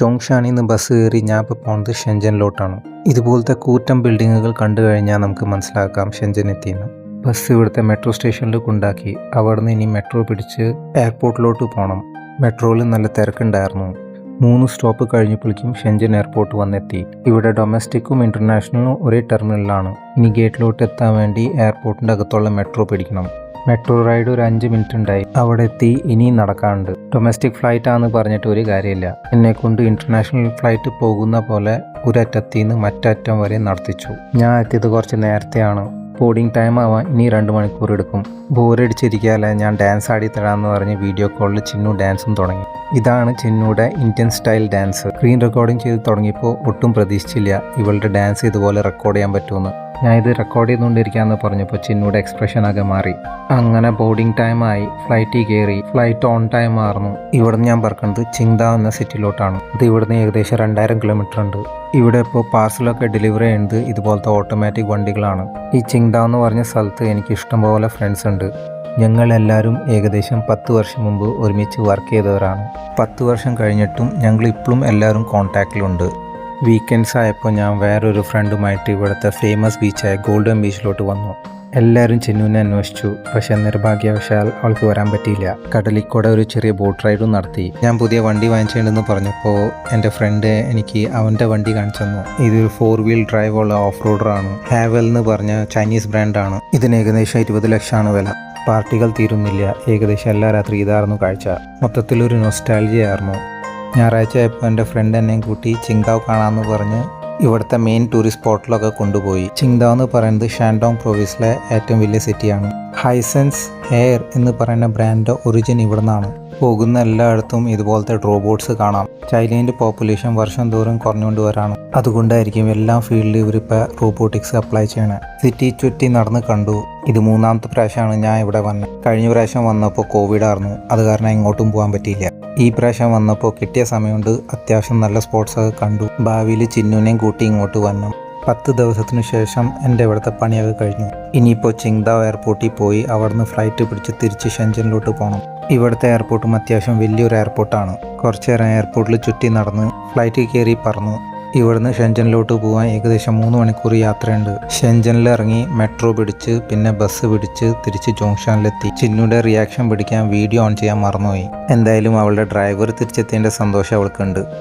ജോങ്ഷാനിൽ നിന്ന് ബസ് കയറി ഞാൻ ഇപ്പോൾ പോകുന്നത് ഷെഞ്ചനിലോട്ടാണ് ഇതുപോലത്തെ കൂറ്റം ബിൽഡിങ്ങുകൾ കണ്ടു കഴിഞ്ഞാൽ നമുക്ക് മനസ്സിലാക്കാം ഷെഞ്ചൻ എത്തിയെന്ന്. ബസ് ഇവിടുത്തെ മെട്രോ സ്റ്റേഷനിൽ കൊണ്ടാക്കി. അവിടെ നിന്ന് ഇനി മെട്രോ പിടിച്ച് എയർപോർട്ടിലോട്ട് പോകണം മെട്രോയിൽ നല്ല തിരക്കുണ്ടായിരുന്നു. മൂന്ന് സ്റ്റോപ്പ് കഴിഞ്ഞപ്പോഴേക്കും ഷെഞ്ചൻ എയർപോർട്ട് വന്നെത്തി. ഇവിടെ ഡൊമസ്റ്റിക്കും ഇന്റർനാഷണലും ഒരേ ടെർമിനലിലാണ്. ഇനി ഗേറ്റിലോട്ട് എത്താൻ വേണ്ടി എയർപോർട്ടിന്റെ അകത്തുള്ള മെട്രോ പിടിക്കണം. മെട്രോ റൈഡ് ഒരു അഞ്ച് മിനിറ്റ് ഉണ്ടായി അവിടെ എത്തി ഇനിയും നടക്കാനുണ്ട്. ഡൊമസ്റ്റിക് ഫ്ലൈറ്റ് ആണെന്ന് പറഞ്ഞിട്ട് ഒരു കാര്യമില്ല. എന്നെ കൊണ്ട് ഇന്റർനാഷണൽ ഫ്ലൈറ്റ് പോകുന്ന പോലെ ഒരറ്റത്തിൽ നിന്ന് മറ്ററ്റം വരെ നടത്തിച്ചു. ഞാൻ എത്തിയത് കുറച്ച് നേരത്തെയാണ്. ബോർഡിംഗ് ടൈം ആവാൻ ഇനി രണ്ട് മണിക്കൂർ എടുക്കും. ബോറടിച്ചിരിക്കാതെ ഞാൻ ഡാൻസ് ആടി തരാമെന്ന് പറഞ്ഞ് വീഡിയോ കോളിൽ ചിന്നു ഡാൻസും തുടങ്ങി. ഇതാണ് ചിന്നുടെ Indian style dance screen recording ചെയ്ത് തുടങ്ങിയപ്പോൾ ഒട്ടും പ്രതീക്ഷിച്ചില്ല ഇവളുടെ ഡാൻസ് ഇതുപോലെ റെക്കോർഡ് ചെയ്യാൻ പറ്റുമെന്ന്. ഞാൻ ഇത് റെക്കോർഡ് ചെയ്തുകൊണ്ടിരിക്കാമെന്ന് പറഞ്ഞപ്പോൾ ചിന്നുടെ എക്സ്പ്രഷൻ ആകെ മാറി. അങ്ങനെ ബോർഡിംഗ് ടൈമായി ഫ്ലൈറ്റിൽ കയറി ഫ്ലൈറ്റ് ഓൺ ടൈം മാറുന്നു. ഇവിടുന്ന് ഞാൻ പറക്കുന്നത് ചിങ്ത എന്ന സിറ്റിയിലോട്ടാണ് ഇത് ഇവിടുന്ന് ഏകദേശം രണ്ടായിരം കിലോമീറ്റർ ഉണ്ട്. ഇവിടെ ഇപ്പോൾ പാർസലൊക്കെ ഡെലിവറി ചെയ്യുന്നത് ഇതുപോലത്തെ ഓട്ടോമാറ്റിക് വണ്ടികളാണ്. ഈ ചിങ്ദ എന്ന് പറഞ്ഞ സ്ഥലത്ത് എനിക്ക് ഇഷ്ടംപോലെ ഫ്രണ്ട്സ് ഉണ്ട്. ഞങ്ങളെല്ലാവരും ഏകദേശം പത്ത് വർഷം മുമ്പ് ഒരുമിച്ച് വർക്ക് ചെയ്തവരാണ്. പത്ത് വർഷം കഴിഞ്ഞിട്ടും ഞങ്ങൾ ഇപ്പോഴും എല്ലാവരും കോൺടാക്റ്റിലുണ്ട് വീക്കെൻഡ്സ് ആയപ്പോൾ ഞാൻ വേറൊരു ഫ്രണ്ടുമായിട്ട് ഇവിടുത്തെ ഫേമസ് ബീച്ചായ ഗോൾഡൻ ബീച്ചിലോട്ട് വന്നു. എല്ലാവരും ചെന്നുവിനെ അന്വേഷിച്ചു. പക്ഷെ നിർഭാഗ്യവശാൽ അവൾക്ക് വരാൻ പറ്റിയില്ല. കടലിൽ കൂടെ ഒരു ചെറിയ ബോട്ട് റൈഡും നടത്തി. ഞാൻ പുതിയ വണ്ടി വാങ്ങിച്ചേണ്ടെന്ന് പറഞ്ഞപ്പോൾ എന്റെ ഫ്രണ്ട് എനിക്ക് അവന്റെ വണ്ടി കാണിച്ചു തന്നു. ഇതൊരു ഫോർ വീൽ ഡ്രൈവ് ഉള്ള ഓഫ് റോഡറാണ് ഹാവൽ എന്ന് പറഞ്ഞ ചൈനീസ് ബ്രാൻഡാണ് ഇതിന് ഏകദേശം ഇരുപത് ലക്ഷമാണ് വില. പാർട്ടികൾ തീരുന്നില്ല. ഏകദേശം എല്ലാ രാത്രി ഇതായിരുന്നു കാഴ്ച. മൊത്തത്തിലൊരു നൊസ്റ്റാലജി ആയിരുന്നു. ഞായറാഴ്ച ആയപ്പോൾ എന്റെ ഫ്രണ്ട് എന്നെയും കൂട്ടി ചിങ്കാവ് കാണാമെന്ന് പറഞ്ഞ് ഇവിടുത്തെ മെയിൻ ടൂറിസ്റ്റ് സ്പോട്ടിലൊക്കെ കൊണ്ടുപോയി. ചിങ്താവ് എന്ന് പറയുന്നത് ഷാൻഡോങ് പ്രൊവിൻസിലെ ഏറ്റവും വലിയ സിറ്റിയാണ് ഹൈസെൻസ് ഹെയർ എന്ന് പറയുന്ന ബ്രാൻഡ് ഒറിജിൻ ഇവിടെ നിന്നാണ് പോകുന്ന എല്ലായിടത്തും ഇതുപോലത്തെ റോബോട്ട്സ് കാണാം. ചൈനയിന്റെ പോപ്പുലേഷൻ വർഷം തോറും കുറഞ്ഞുകൊണ്ട് വരാണ്. അതുകൊണ്ടായിരിക്കും എല്ലാ ഫീൽഡിലും ഇവരിപ്പോൾ റോബോട്ടിക്സ് അപ്ലൈ ചെയ്യണേ. സിറ്റി ചുറ്റി നടന്ന് കണ്ടു. ഇത് മൂന്നാമത്തെ പ്രാവശ്യമാണ് ഞാൻ ഇവിടെ വന്നത് കഴിഞ്ഞ പ്രാവശ്യം വന്നപ്പോൾ കോവിഡ് ആയിരുന്നു. അത് കാരണം എങ്ങോട്ടും പോകാൻ പറ്റിയില്ല. ഈ പ്രാവശ്യം വന്നപ്പോൾ കിട്ടിയ സമയമുണ്ട്. അത്യാവശ്യം നല്ല സ്പോർട്സൊക്കെ കണ്ടു. ഭാവിയിൽ ചിന്നുവിനെയും കൂട്ടി ഇങ്ങോട്ട് വന്നു പത്ത് ദിവസത്തിനു ശേഷം എന്റെ ഇവിടുത്തെ പണിയൊക്കെ കഴിഞ്ഞു. ഇനിയിപ്പോൾ ചിങ്താവ് എയർപോർട്ടിൽ പോയി അവിടുന്ന് ഫ്ലൈറ്റ് പിടിച്ച് തിരിച്ച് ഷെഞ്ചനിലോട്ട് പോകണം ഇവിടുത്തെ എയർപോർട്ടും അത്യാവശ്യം വലിയൊരു എയർപോർട്ടാണ് കുറച്ച് നേരം എയർപോർട്ടിൽ ചുറ്റി നടന്ന് ഫ്ലൈറ്റിൽ കയറി പറന്നു. ഇവിടുന്ന് ഷെഞ്ചനിലോട്ട് പോകാൻ ഏകദേശം മൂന്ന് മണിക്കൂർ യാത്രയുണ്ട്. ഷെഞ്ചനിൽ ഇറങ്ങി മെട്രോ പിടിച്ച് പിന്നെ ബസ് പിടിച്ച് തിരിച്ച് ജോങ്ഷാനിലെത്തി. ചിന്നുടെ റിയാക്ഷൻ പിടിക്കാൻ വീഡിയോ ഓൺ ചെയ്യാൻ മറന്നുപോയി. എന്തായാലും അവളുടെ ഡ്രൈവർ തിരിച്ചെത്തിയതിന്റെ സന്തോഷം അവൾക്കുണ്ട്.